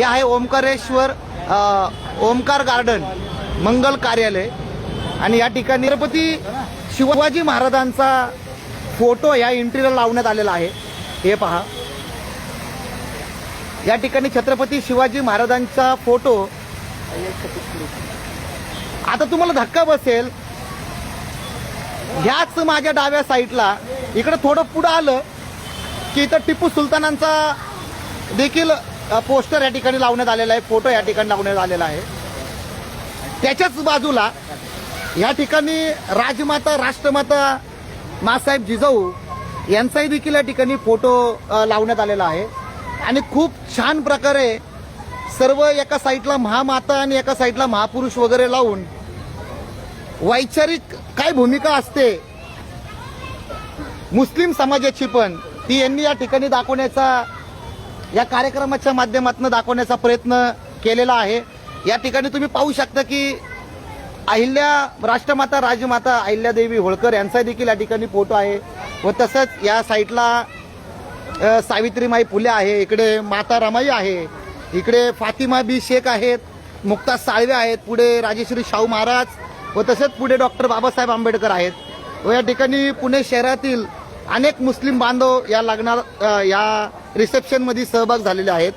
हे आहे ओमकारेश्वर ओमकार गार्डन मंगल कार्यालय. आणि या ठिकाणी छत्रपती शिवाजी महाराजांचा फोटो या एंट्रीला लावण्यात आलेला आहे. हे पहा. या ठिकाणी छत्रपती शिवाजी महाराजांचा फोटो. आता तुम्हाला धक्का बसेल. ह्याच माझ्या डाव्या साईडला. इकडे थोडं पुढं आलं की इथं टिपू सुलतानांचा देखील पोस्टर या ठिकाणी लावण्यात आलेला आहे फोटो या ठिकाणी लावण्यात आलेला आहे. त्याच्याच बाजूला या ठिकाणी राजमाता राष्ट्रमाता मासाहेब जिजाऊ यांचाही देखील या ठिकाणी फोटो लावण्यात आलेला आहे. आणि खूप छान प्रकारे सर्व एका साईडला महामाता आणि एका साईडला महापुरुष वगैरे लावून वैचारिक काय भूमिका असते मुस्लिम समाजाची पण ती यांनी या ठिकाणी दाखवण्याचा या कार्यक्रमाच्या माध्यमातून दाखवण्याचा प्रयत्न केलेला आहे. या ठिकाणी तुम्ही पाहू शकता की अहिल्या राष्ट्रमाता राजमाता अहिल्यादेवी होळकर यांचा देखील या ठिकाणी फोटो आहे व तसंच या साईडला सावित्रीमाई फुले आहे इकडे माता रमाई आहे इकडे फातिमा बी शेख आहेत मुक्ता साळवे आहेत पुढे राजेश्री शाहू महाराज व तसेच पुढे डॉक्टर बाबासाहेब आंबेडकर आहेत. व या ठिकाणी पुणे शहरातील अनेक मुस्लिम बांधव या लग्नात या रिसेप्शनमध्ये सहभाग झालेले आहेत.